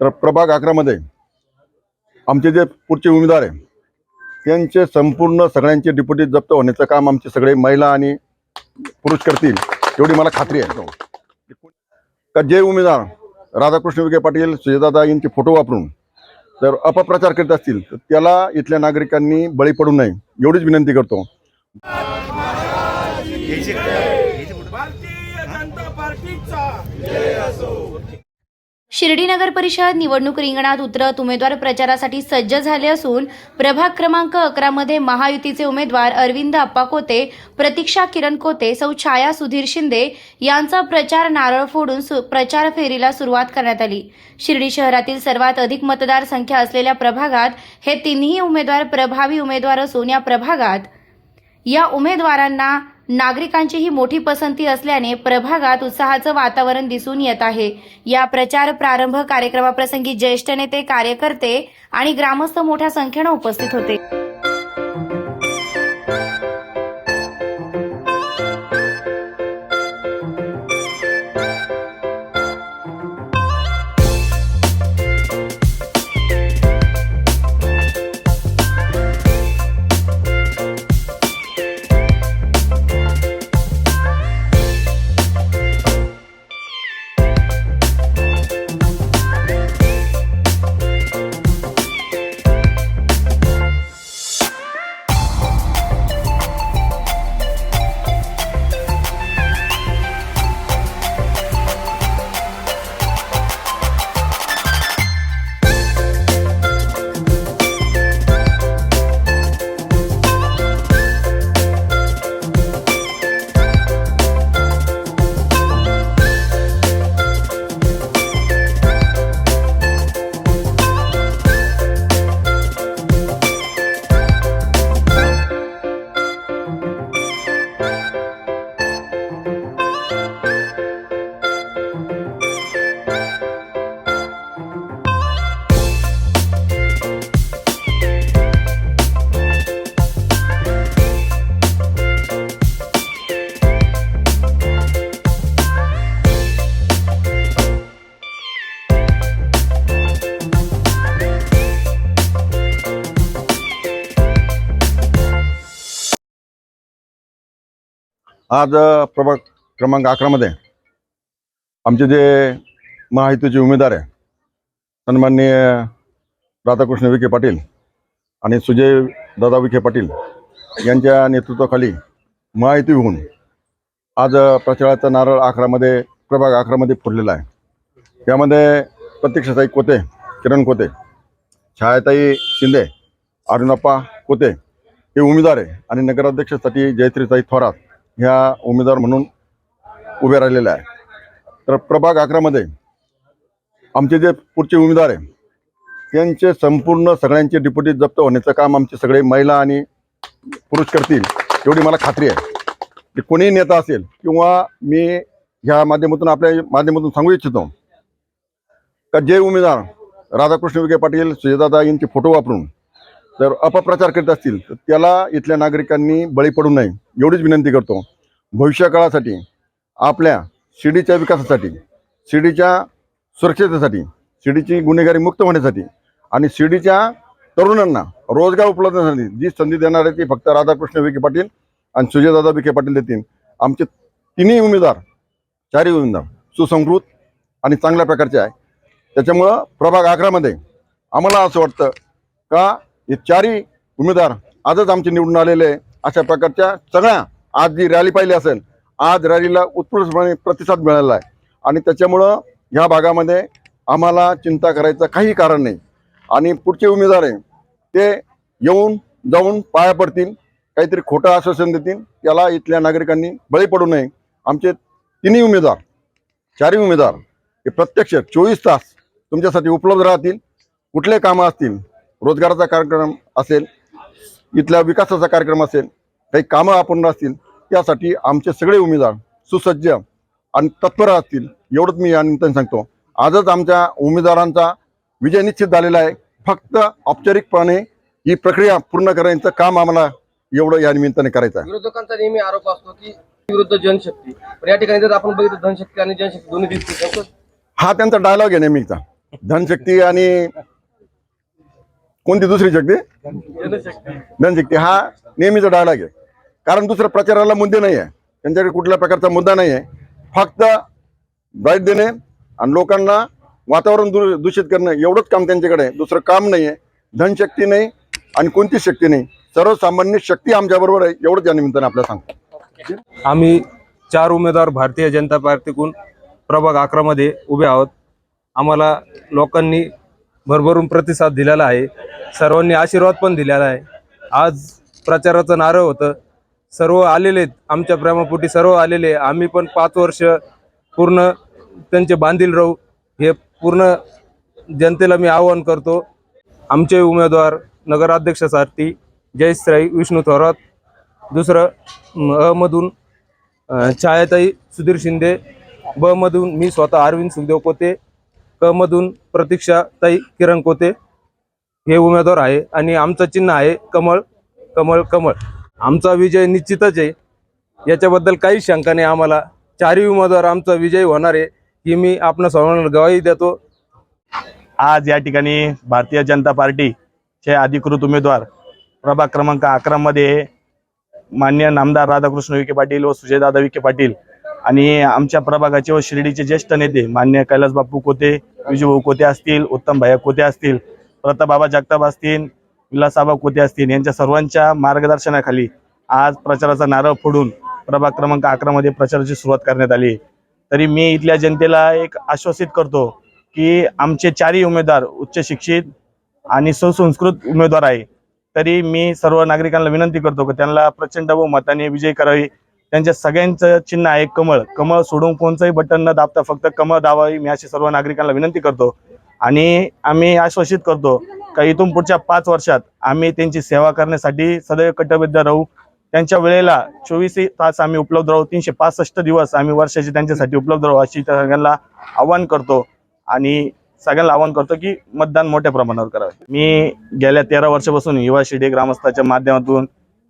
तर प्रभाग अकरामध्ये आमचे जे पुढचे उमेदवार आहे त्यांचे संपूर्ण सगळ्यांचे डिप्युटी जप्त होण्याचं काम आमचे सगळे महिला आणि पुरुष करतील एवढी मला खात्री आहे. का जे उमेदवार राधाकृष्ण विखे पाटील सुजयदादा यांचे फोटो वापरून जर अपप्रचार करीत असतील तर त्याला इथल्या नागरिकांनी बळी पडू नये एवढीच विनंती करतो. भारतीय जनता पार्टीचा. शिर्डी नगर परिषद निवडणूक रिंगणात उतरत उमेदवार प्रचारासाठी सज्ज झाले असून प्रभाग क्रमांक अकरा मध्ये महायुतीचे उमेदवार अरविंद अप्पा कोते प्रतीक्षा किरण कोते सौ छाया सुधीर शिंदे यांचा प्रचार नारळ फोडून सु- प्रचार फेरीला सुरुवात करण्यात आली. शिर्डी शहरातील सर्वात अधिक मतदार संख्या असलेल्या प्रभागात हे तिन्ही उमेदवार प्रभावी उमेदवार असून या प्रभागात या उमेदवारांना नागरिकांची ही मोठी पसंती असल्याने प्रभागात उत्साहाचं वातावरण दिसून येत आहे. या प्रचार प्रारंभ कार्यक्रमाप्रसंगी ज्येष्ठ नेते कार्यकर्ते आणि ग्रामस्थ मोठ्या संख्येनं उपस्थित होते. आज प्रभाग क्रमांक अकरामध्ये आमचे जे महायुतीचे उमेदवार आहे सन्माननीय राधाकृष्ण विखे पाटील आणि सुजय दादा विखे पाटील यांच्या नेतृत्वाखाली महायुती होऊन आज प्रचाराचा नारळ अकरामध्ये प्रभाग अकरामध्ये फोडलेला आहे. त्यामध्ये प्रत्यक्षताई कोते किरण कोते छायाताई शिंदे अरुणप्पा कोते हे उमेदवार आहे आणि नगराध्यक्षासाठी जयत्रीताई थोरात ह्या उमेदवार म्हणून उभे राहिलेले आहे. तर प्रभाग अकरामध्ये आमचे जे पुढचे उमेदवार आहे त्यांचे संपूर्ण सगळ्यांचे डिप्युटी जप्त होण्याचं काम आमचे सगळे महिला आणि पुरुष करतील एवढी मला खात्री आहे. की कोणीही नेता असेल किंवा मी ह्या माध्यमातून आपल्या माध्यमातून सांगू इच्छितो का जे उमेदवार राधाकृष्ण विखे पाटील सुजयदादा यांचे फोटो वापरून जर अपप्रचार करीत असतील तर त्याला इथल्या नागरिकांनी बळी पडू नये. एवढीच विनंती करतो. भविष्यकाळासाठी आपल्या शिर्डीच्या विकासासाठी शिर्डीच्या सुरक्षिततेसाठी शिर्डीची गुन्हेगारी मुक्त होण्यासाठी आणि शिर्डीच्या तरुणांना रोजगार उपलब्ध होण्यासाठी जी संधी देणार आहे ती फक्त राधाकृष्ण विखे पाटील आणि सुजयदादा विखे पाटील देतील. आमचे तिन्ही उमेदवार चारही उमेदवार सुसंस्कृत आणि चांगल्या प्रकारचे आहे. त्याच्यामुळं प्रभाग अकरामध्ये आम्हाला असं वाटतं का हे चारही उमेदवार आजच आमचे निवडून आलेले आहे. अशा प्रकारच्या सगळ्या आज जी रॅली पाहिली असेल आज रॅलीला उत्कृष्टपणे प्रतिसाद मिळाला आहे. आणि त्याच्यामुळं ह्या भागामध्ये आम्हाला चिंता करायचं काही कारण नाही. आणि पुढचे उमेदवार आहे ते येऊन जाऊन पाया पडतील काहीतरी खोटं आश्वासन देतील त्याला इथल्या नागरिकांनी बळी पडू नये. आमचे तिन्ही उमेदवार चारही उमेदवार हे प्रत्यक्ष चोवीस तास तुमच्यासाठी उपलब्ध राहतील कुठले कामं असतील रोजगाराचा कार्यक्रम असेल इथल्या विकासाचा कार्यक्रम असेल काही कामं आपण असतील त्यासाठी आमचे सगळे उमेदवार सुसज्ज आणि तत्पर असतील एवढंच मी या निमित्ताने सांगतो. आजच आमच्या उमेदवारांचा विजय निश्चित झालेला आहे. फक्त औपचारिकपणे ही प्रक्रिया पूर्ण करायचं काम आम्हाला एवढं या निमित्ताने करायचं आहे. विरोधकांचा नेहमी आरोप असतो की विरुद्ध जनशक्ती. पण या ठिकाणी जर आपण बघितलं धनशक्ती आणि जनशक्ती दोन्ही दिसते हा त्यांचा डायलॉग आहे नेहमीचा. धनशक्ती आणि कोणती दुसरी शक्ती? जनशक्ती हा नेहमीचा डायलॉग आहे. कारण दुसऱ्या प्रचाराला मुद्दे नाही आहे त्यांच्याकडे कुठल्या प्रकारचा मुद्दा नाही आहे फक्त बाईट देणे आणि लोकांना वातावरण दू- दूषित करणं. एवढंच काम त्यांच्याकडे आहे. दुसरं काम नाही आहे धनशक्ती नाही आणि कोणतीच शक्ती नाही. सर्वसामान्य शक्ती आमच्याबरोबर आहे. एवढंच या निमित्ताने आपल्याला सांगतो. आम्ही चार उमेदवार भारतीय जनता पार्टीकडून प्रभाग अकरामध्ये उभे आहोत. आम्हाला लोकांनी भरभरून प्रतिसाद दिलेला आहे. सर्वांनी आशीर्वाद पण दिलेला आहे. आज प्रचाराचं नारळ होतं. सर्व आलेले आहेत. आमच्या प्रेमापोटी सर्व आलेले आम्ही पण पाच वर्ष पूर्ण त्यांचे बांधील राहू. हे पूर्ण जनतेला मी आवाहन करतो. आमचे उमेदवार नगराध्यक्षासाठी जयश्राई विष्णू थोरात दुसरं अमधून छायाताई सुधीर शिंदे ब मधून मी स्वतः अरविंद सुखदेव कोते क मधून प्रतीक्षाताई किरण कोते हे उमेदवार आहे आणि आमचं चिन्ह आहे कमळ कमळ कमळ. आमचा विजय निश्चितच आहे. याच्याबद्दल काही शंका नाही आम्हाला. चारही उमेदवार आमचा विजय होणार आहे ही मी आपण सर्वांना गवाही देतो. आज या ठिकाणी भारतीय जनता पार्टीचे अधिकृत उमेदवार प्रभाग क्रमांक अकरा मध्ये मान्य नामदार राधाकृष्ण विखे पाटील व सुजयदादा विखे पाटील आणि आमच्या प्रभागाचे व शिर्डीचे ज्येष्ठ नेते मान्य कैलास बापू कोते विजूभाऊ कोते असतील उत्तम भैया कोते असतील प्रतापबाबा जगताप असतील विलासबाबा कोते असतील यांच्या सर्वांच्या मार्गदर्शनाखाली आज प्रचाराचा नारळ फोडून प्रभाग क्रमांक अकरा मध्ये प्रचाराची सुरुवात करण्यात आली. तरी मी इथल्या जनतेला एक आश्वासित करतो की आमचे चारही उमेदवार उच्च शिक्षित आणि सुसंस्कृत उमेदवार आहे. तरी मी सर्व नागरिकांना विनंती करतो की त्यांना प्रचंड व मताने विजय करावी. त्यांच्या सगळ्यांचं चिन्ह आहे कमळ. कमळ सोडून कोणचंही बटन न दाबता फक्त कमळ दाबावी मी अशी सर्व नागरिकांना विनंती करतो. आणि आम्ही आश्वासित करतो का इथून पुढच्या पाच वर्षात आम्ही त्यांची सेवा करण्यासाठी सदैव कटबद्ध राहू. त्यांच्या वेळेला चोवीस तास आम्ही उपलब्ध राहू. तीनशे पासष्ट दिवस आम्ही वर्षाचे त्यांच्यासाठी उपलब्ध राहू अशी सगळ्यांना आव्हान करतो. आणि सगळ्यांना आवाहन करतो की मतदान मोठ्या प्रमाणावर करावे. मी गेल्या तेरा वर्षापासून युवा शिडे ग्रामस्थाच्या माध्यमातून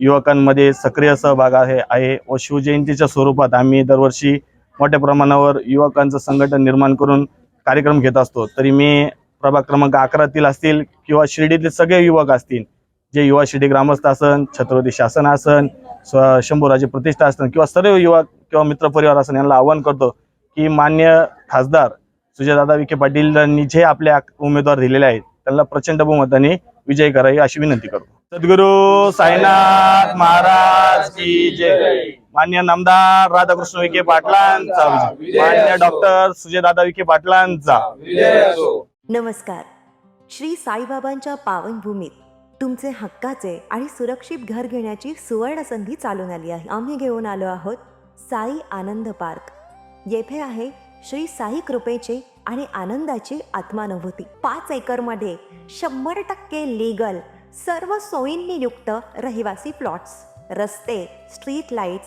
युवकांमध्ये सक्रिय सहभाग आहे आहे व शिवजयंतीच्या स्वरूपात आम्ही दरवर्षी मोठ्या प्रमाणावर युवकांचं संघटन निर्माण करून कार्यक्रम घेत असतो तरी मी प्रभाग क्रमांक अकरातील असतील किंवा शिर्डीतले सगळे युवक असतील जे युवा शिर्डी ग्रामस्थ असन छत्रपती शासन असन स्व- शंभूराजे प्रतिष्ठा असन किंवा सर्व युवक किंवा मित्रपरिवार असन यांना आवाहन करतो की मान्य खासदार सुजयदादा विखे पाटीलांनी जे आपल्या उमेदवार दिलेले आहेत त्यांना प्रचंड बहुमताने विजय करावी अशी विनंती करतो. सद्गुरू साईनाथ महाराज की जय. मान्य नामदार राधाकृष्ण विखे पाटलांचा मान्य डॉक्टर सुजयदादा विखे पाटलांचा. नमस्कार. श्री साईबाबांच्या पावनभूमीत तुमचे हक्काचे आणि सुरक्षित घर घेण्याची सुवर्ण संधी चालून आली आहे. आम्ही घेऊन आलो आहोत साई आनंद पार्क. येथे आहे श्री साई कृपेचे आणि आनंदाची आत्मानुभूती. पाच एकरमध्ये शंभर टक्के लीगल सर्व सोयींनी युक्त रहिवासी प्लॉट्स रस्ते स्ट्रीट लाईट्स